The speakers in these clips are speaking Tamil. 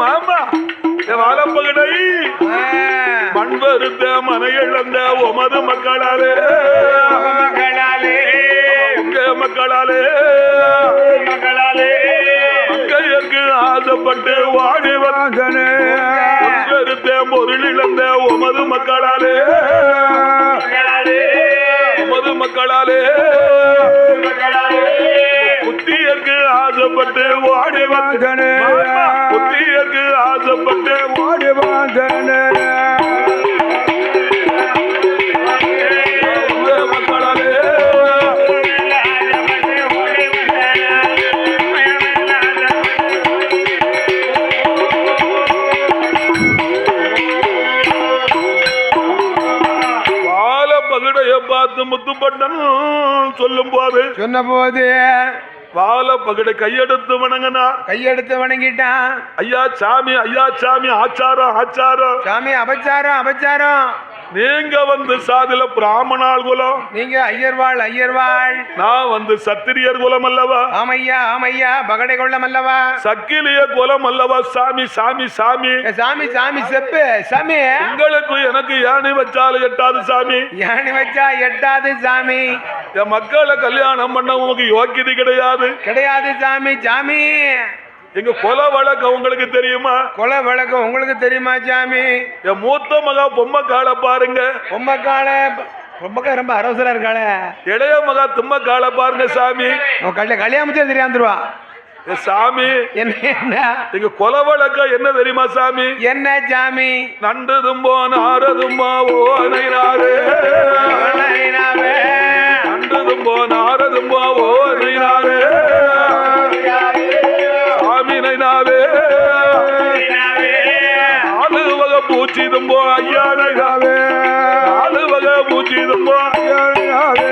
மாமா வாழப்பகடை. மண் வருத்த மனை இழந்த உமது மக்களாலே. மகளாலே உங்க மக்களாலே. மகளாலே மங்கையர்க்கு ஆசைப்பட்டு வாடி வாசனே வந்தருத்த பொருள் இழந்த உமது மக்களாலே. உமது மக்களாலே. புத்தியர்க்கு ஆசைப்பட்டு வாடி வந்து வாசனே புத்தியர்க்கு ஆசைப்பட்டு ஓடி பகடைய பார்த்து முத்துப்பட்டன் சொல்லும் போது சொன்ன போது வாழ பகடை கையெடுத்து வணங்கினார். கையெடுத்து வணங்கிட்டான். ஐயா சாமி ஐயா சாமி ஆச்சாரம் ஆச்சாரம். சாமி அபச்சாரம் அபச்சாரம். நீங்க வந்து சாதில பிராமணால் குலம். நீங்க ஐயர்வாள் ஐயர்வாள். நான் வந்து சத்திரியர் குலம் அல்லவா? ஆமையா ஆமையா பகடை கொள்ளம் அல்லவா? சக்கிலிய குலம் அல்லவா? சாமி சாமி சாமி. சாமி சாமி செப்பு சாமி. உங்களுக்கு எனக்கு யானை வச்சாலும் எட்டாது சாமி. யானி வச்சா எட்டாது சாமி. என் மக்களை கல்யாணம் பண்ண உங்களுக்கு யோக்கியது கிடையாது. கிடையாது சாமி சாமி. எங்க கொலை வழக்கம் உங்களுக்கு தெரியுமா? கொலை விளக்கம் உங்களுக்கு தெரியுமா சாமி? என் மூத்த மகா பொம்மை காலை பாருங்க. பொம்மக்கால பொம்மக்கா ரொம்ப அரவசரா இருக்காளே. இளைய மகா தும்ம காலை பாருங்க சாமி. கல்ல கல்யாணத்தே தெரியாந்துருவா. சாமி. என்ன என்ன? எங்க கொலை வழக்கம் என்ன தெரியுமா சாமி? என்ன சாமி? நண்டு தும்போ நார தும்பா ஓ நைனாரே நைனாவே. நண்டு தும்போ நார பூச்சி தும்போ ஐயா நைனாவே நாலு வகை பூச்சி தும்போ ஐயா நைனாவே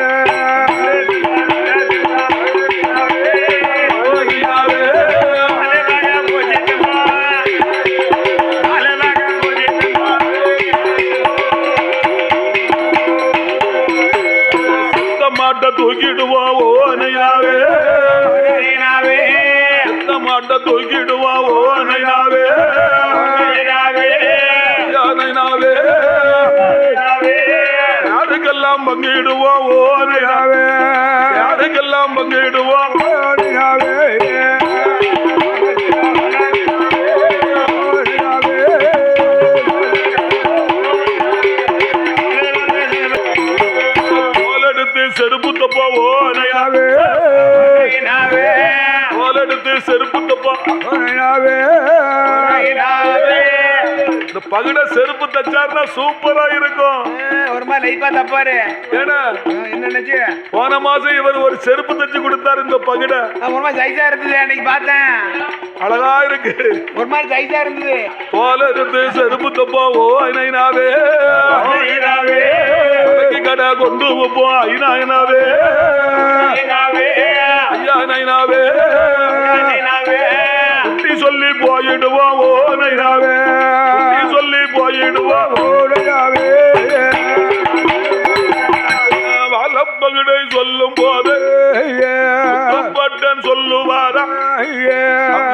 நைனாவே. சுத்த மாட்டை தூக்கிடுவோம் ஓ நைனாவே சுத்த மாட்டை தூக்கிடுவோம் ஓ பங்கிடுவோம் ஓ நைனாவே யாருக்கெல்லாம் பங்கிடுவோம் ஓ நைனாவே தோலெடுத்து செருப்பு தப்பா ஓ நைனாவே தோலெடுத்து செருப்பு தப்பா இந்த பகுட செருப்பு தச்சாருன்னா சூப்பரா இருக்கும். ஒரு மாதிரி லைப்பா தப்பாரு. ஏன்னா என்ன நினைச்சு? போன மாசம் இவர் ஒரு செருப்பு தச்சு கொடுத்தாரு இந்த பகுட. ஒரு மாதிரி சைஸா இருந்தது அன்னைக்கு பார்த்தேன். அழகா இருக்கு. ஒரு மாதிரி சைஸா இருந்தது. போல இருந்து செருப்பு தப்பா ஓ ஐநாவே கடை கொண்டு வைப்போம் ஐநாவே ஐயா நைனாவே குட்டி சொல்லி போயிடுவோம் ஓ நைனாவே. குட்டி சொல்லி போயிடுவோம் ஓ நைனாவே. வளப்பகடை சொல்லும் போது பட்டன் சொல்லுவாரா?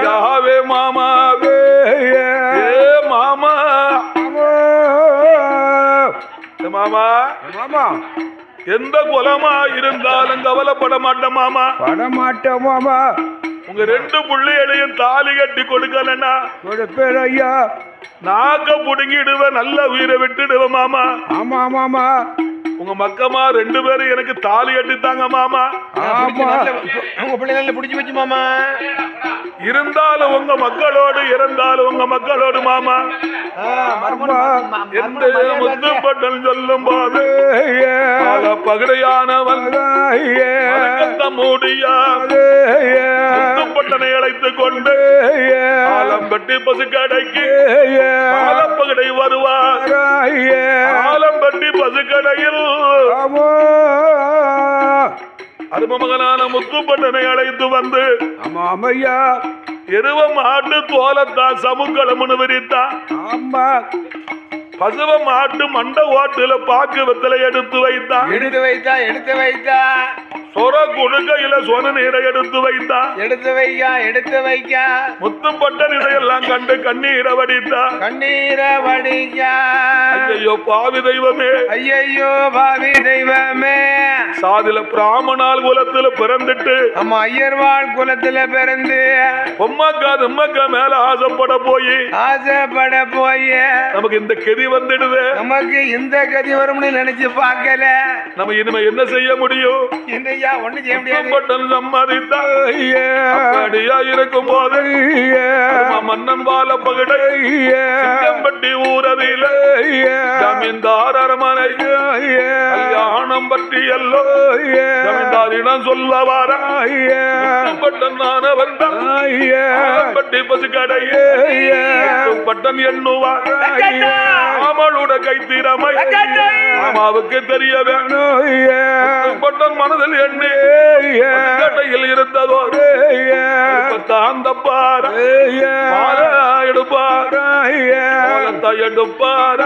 யாவே மாமாவே மாமா. மாமா. மாமா. எந்த குலமா இருந்தாலும் கவலைப்பட மாட்டேன் மாமா. படமாட்டோம் மாமா. உங்க ரெண்டு பிள்ளைகளையும் தாலி கட்டி கொடுக்கலன்னா கொடுப்பேன் ஐயா. நாக்க புடுங்கிடுவேன் நல்ல உயிரை விட்டுடுவேன் மாமா. ஆமா மாமா உங்க மக்கமா ரெண்டு பேரும் எனக்கு தாலி கட்டித்தாங்க மாமா. ஆமா. உங்க பிள்ளைங்கள பிடிச்சி வச்சு மாமா. இருந்தாலும் உங்க மக்களோடு இறந்தாலும் உங்க மக்களோடு மாமா. எந்த முத்துப்பட்டன் சொல்லும் போது பகடையானவன் மூடியா? முத்துப்பட்டனை அழைத்துக் கொண்டு ஆலம்பட்டி பசு கடைக்கு ஆலப்பகடை வருவார். ஆலம்பட்டி பசு கடையில் அருமமகனான முத்துப்பட்டனை அழைத்து வந்து ஆமா ஆமையா. எருவம் ஆட்டு தோலத்தான் சமுக்களம்னு விரித்தான் ஆமா. பசுவம் ஆட்டு மண்ட ஓட்டுல பாக்கு வெத்தலை எடுத்து வைத்தான் எடுத்து வைத்தா எடுத்து வைத்தா. சொர கொடுக்கையில சொன நீரை எடுத்து வைத்தான் எடுத்து வைக்கா எடுத்து வைக்கா முத்துப்பட்டன் இதையெல்லாம் கண்டு கண்ணீரை வடித்தான் கண்ணீரை வடிக்கா ஐயோ பாவி தெய்வமே. பாவி தெய்வமே. சாதில பிராமணால் குலத்துல பிறந்துட்டு. நம்ம ஐயர்வாள் குலத்துல பிறந்து. பொம்மாக்கா திம்மக்கா மேல ஆசைப்பட போய். ஆசைப்பட போய். நமக்கு இந்த கெதி வந்துடுது. நமக்கு இந்த கதி வரும்னு நினைச்சு பார்க்கல. நம்ம இனிமே என்ன செய்ய முடியும்? என்னய்யா ஒண்ணு செய்ய முடியாது. அப்படியா இருக்கும் போது மன்னன் வாழ பகடை சிங்கம்பட்டி ஊரதில ஜமீன்தார் அரமனை கல்யாணம் பற்றி எல்லோ. ஜமீன்தாரிடம் சொல்ல வார. முத்துப்பட்டன் நான் வந்தான் பட்டி பசு கடையே முத்துப்பட்டன் எண்ணுவார். அவளோட கைத்திறமை. மாமாவுக்கு தெரிய வேணும். முத்துப்பட்டன் மனதில் எண்ணே கடையில் இருந்ததோ அந்த பார். எடுப்பார். எடுப்பார்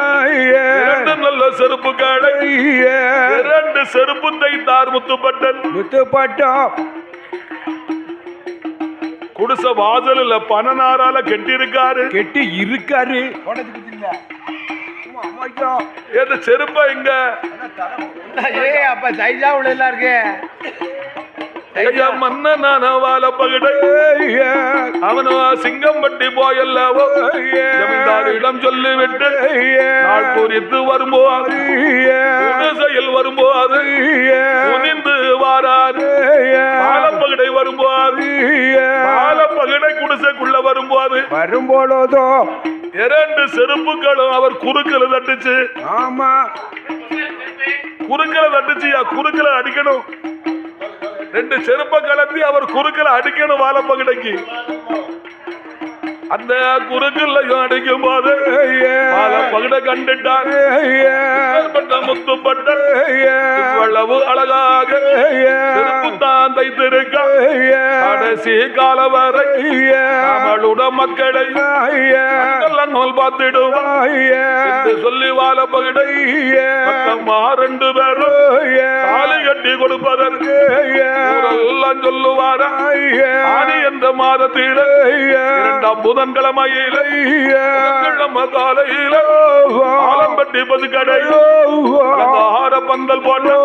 நல்ல செருப்பு கடை. இரண்டு செருப்பு தைத்தார் முத்துப்பட்டன். முத்துப்பட்டம். குடிச வாசல்ல பணநாரால கெட்டிருக்காரு கெட்டி இருக்காரு. ஏது செருப்ப இங்க? ஏ அப்ப சைஜா உள்ள இருக்கு. ஐயா மன்னனான வாழ பகடை அவனோ சிங்கம் பட்டி போயல்லவோ ஜமீன்தாரிடம் சொல்லிவிட்டு நாள் குறித்து வரும்போது குடிசையில் வரும்போது குனிந்து வாராரு பாலப்பகடை வரும்போது பாலப்பகடை குடிசைக்குள்ள வரும்போது வரும்பொழுதோ? இரண்டு செருப்புகளும் அவர் குறுக்கல தட்டுச்சு. ஆமா. குறுக்கல தட்டுச்சுயா குறுக்கல அடிக்கணும். ரெண்டு செருப்ப கலத்தி அவர் குறுக்கல அடிக்கணும் வாழப்பகடைக்கு அந்த குறுக்குள்ள அடிக்கும் போது வாழப்பகடை கண்டுட்டார். முத்துப்பட்ட இவ்வளவு அழகாக தான் தைத்திருக்க. கடைசி கால வரை நம்மளுட மக்களை நூல் நோல் சொல்லி வாழ பக்கமா ரெண்டு பேரும் தாலி கட்டி கொடுப்பதற்கு ஊரெல்லாம் சொல்லுவாரா? என்ற மாதத்தில இரண்டாம் புதன்கிழமையில புதன்கிழமை காலையில ஆலம்பட்டி பசுக்கடை ஆர பந்தல் போட்டோ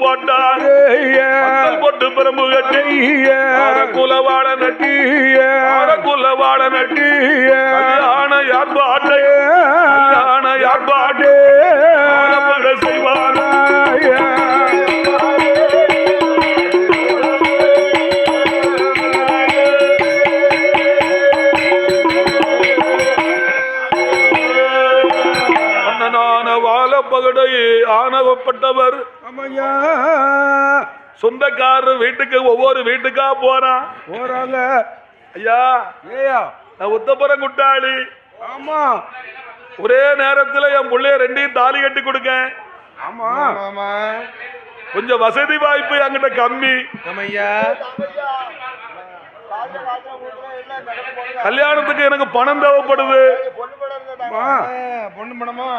போட்டாரே போட்டார் பந்தல் போட்டு பிரம்பு கட்டி குலவாட நட்டி குலவாட நட்டி ஆன யார் பாட்டை ஆன யார் பாட்டே ஆணவப்பட்டவர் ஆமாய்யா சொந்தக்காரர் வீட்டுக்கு ஒவ்வொரு வீட்டுக்கா போறான் போறாங்க. ஐயா ஏயா. நான் உத்தப்புறம் குட்டாளி. ஆமா. ஒரே நேரத்துல என் புள்ளைய ரெண்டையும் தாலி கட்டி கொடுக்க ஆமா. ஆமா கொஞ்சம் வசதி வாய்ப்பு என்கிட்ட கம்மி. ஆமையா. கல்யாணத்துக்கு எனக்கு பணம் தேவைப்படுது. பொண்ணு பணமா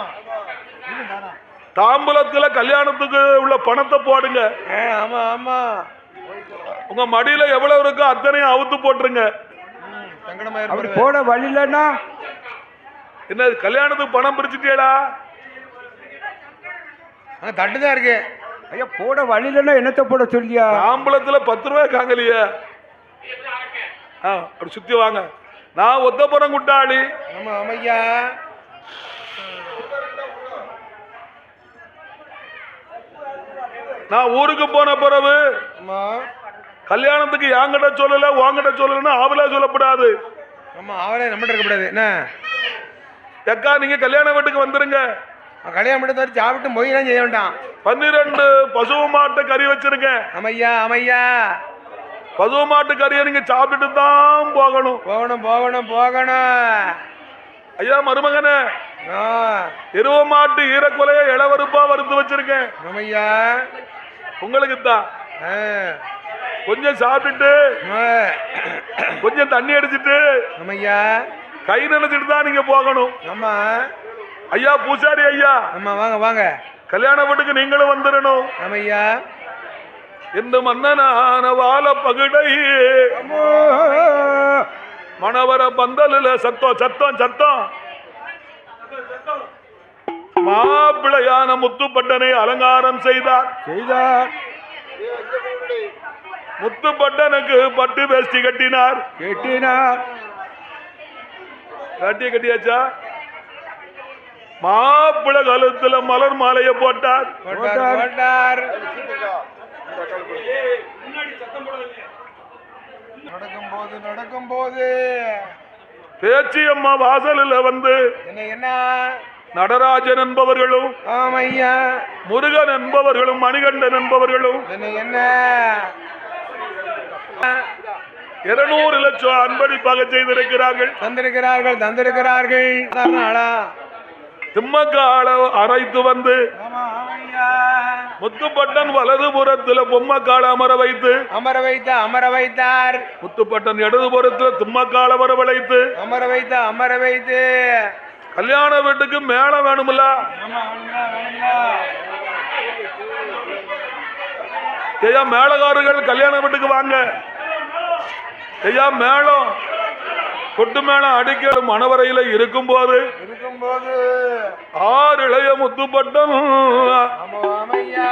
தாம்பூலத்துல கல்யாணத்துக்கு உள்ள பணத்தை போடுங்க. ஆமா ஆமா. உங்க மடியில எவ்வளவு இருக்கோ அத்தனையும் அவுத்து போட்டுருங்க. அப்படி போட வழி இல்லைன்னா? என்ன கல்யாணத்துக்கு பணம் பிரிச்சுட்டியடா? தட்டு தான் இருக்கு. ஐயா போட வழி இல்லைன்னா என்னத்தை போட சொல்லியா? தாம்பூலத்துல பத்து ரூபாய் காங்கலையே. ஆ அப்படி சுத்தி வாங்க. நான் ஒத்தப்புறம் குட்டாளி. ஆமா ஆமையா நான் ஊருக்கு போன பிறகு கல்யாணத்துக்கு என்கிட்ட சொல்லல உன்கிட்ட சொல்லலன்னா அவளே சொல்லப்படாது. ஆமா அவளே நம்மகிட்ட இருக்கக்கூடாது. என்ன? எக்கா நீங்க கல்யாண வீட்டுக்கு வந்துருங்க. கல்யாணம் பண்ணி வச்சு சாப்பிட்டு மொய்யெல்லாம் செய்ய வேண்டாம். பன்னிரெண்டு பசுவு மாட்டு கறி வச்சிருங்க. ஆமையா ஆமையா பசுவு மாட்டு கறியை நீங்க சாப்பிட்டுட்டு தான் போகணும். போகணும் போகணும் போகணும். ஐயா மருமகனே. ஆ, எருவ மாட்டு ஈரக்குலைய இளவருப்பா வறுத்து வச்சிருக்கேன். ஆமையா உங்களுக்கு தான். கொஞ்சம் சாப்பிட்டுட்டு கொஞ்சம் தண்ணி அடிச்சிட்டு ஆமையா கை நினைச்சிட்டு தான் நீங்க போகணும். ஆமா. ஐயா பூசாரி ஐயா ஆமா வாங்க வாங்க. கல்யாண வீட்டுக்கு நீங்களும் வந்துடணும் ஆமையா இந்த மன்னனான வாழ பகுடை. மணவர பந்தலில் சத்தம் சத்தம் சத்தம். மாப்பிள்ளையான முத்துப்பட்டனை அலங்காரம் செய்தார். செய்தார். முத்துப்பட்டனுக்கு பட்டு வேஷ்டி கட்டினார். கேட்டினார். கட்டி கட்டியாச்சா? மாப்பிள்ளை கழுத்துல மலர் மாலையை போட்டார். போட்டார். போட்டார். நடக்கும் போது நடக்கும் போது பேச்சி அம்மா வாசலில் வந்து என்ன என்ன நடராஜன் என்பவர்களும் ஆமையா. முருகன் என்பவர்களும் மணிகண்டன் என்பவர்களும் என்ன என்ன? இருநூறு லட்சம் அன்பளிப்பாக செய்திருக்கிறார்கள். தந்திருக்கிறார்கள் தந்திருக்கிறார்கள். திம்மக்கால அரைத்து வந்து முத்துப்பட்டன் வலதுபுறத்துல பொம்மக்கால அமர வைத்து அமர வைத்த அமர வைத்தார். முத்துப்பட்டன் இடதுபுறத்துல திம்மக்கால வரவழைத்து அமர வைத்த அமர வைத்து. கல்யாண வீட்டுக்கு வேணுங்களா, வேணுங்களா? ஐயா மேளகாரர்கள் கல்யாண வீட்டுக்கு வாங்க. ஐயா மேளம் கொட்டு மேளம் அடிக்க மணவரையில இருக்கும்போது இருக்கும்போது. ஆறு இளைய முத்துப்பட்டன் ஆமோ ஆமையா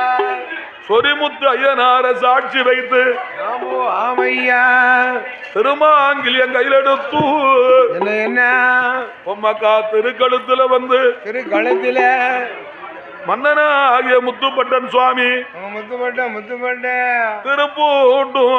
சொரிமுத்து ஐயனார சாட்சி வைத்து ஆமோ ஆமையா. திருமாங்கிலியம் கையிலெடுத்து என்ன பொம்மக்கா திருக்கழுத்துல வந்து திரு கழுத்துல மன்னனா ஆகிய முத்துப்பட்டன் சுவாமி முத்துப்பட்ட முத்துப்பட்ட திருப்பூண்டும்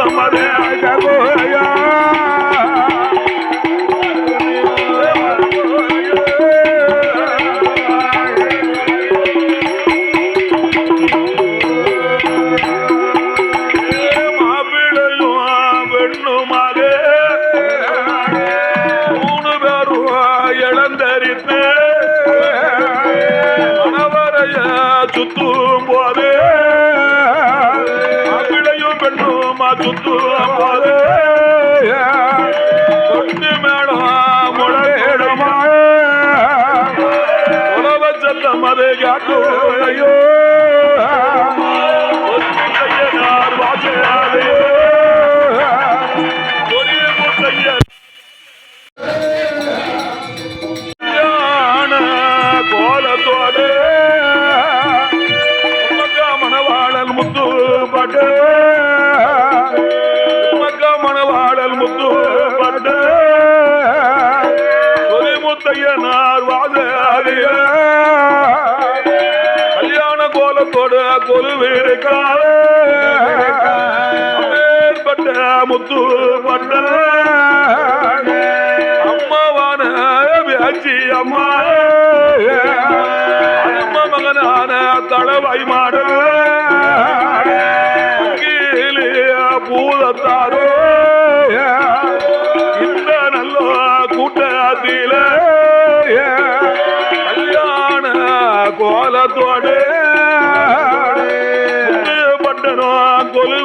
আমারে আয় গো செல்லம் அது ਕੋਲ ਵੀਰ ਕਾਲੇ। பட்டனோ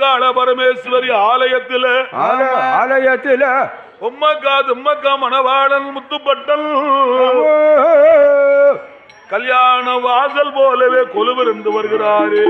அங்காள பரமேஸ்வரி ஆலயத்துல. ஆலயத்தில். உம்மக்கா தும்மக்கா மணவாளன் முத்துப்பட்டன் கல்யாண வாசல் போலவே கொலுவிருந்து வருகிறாரே.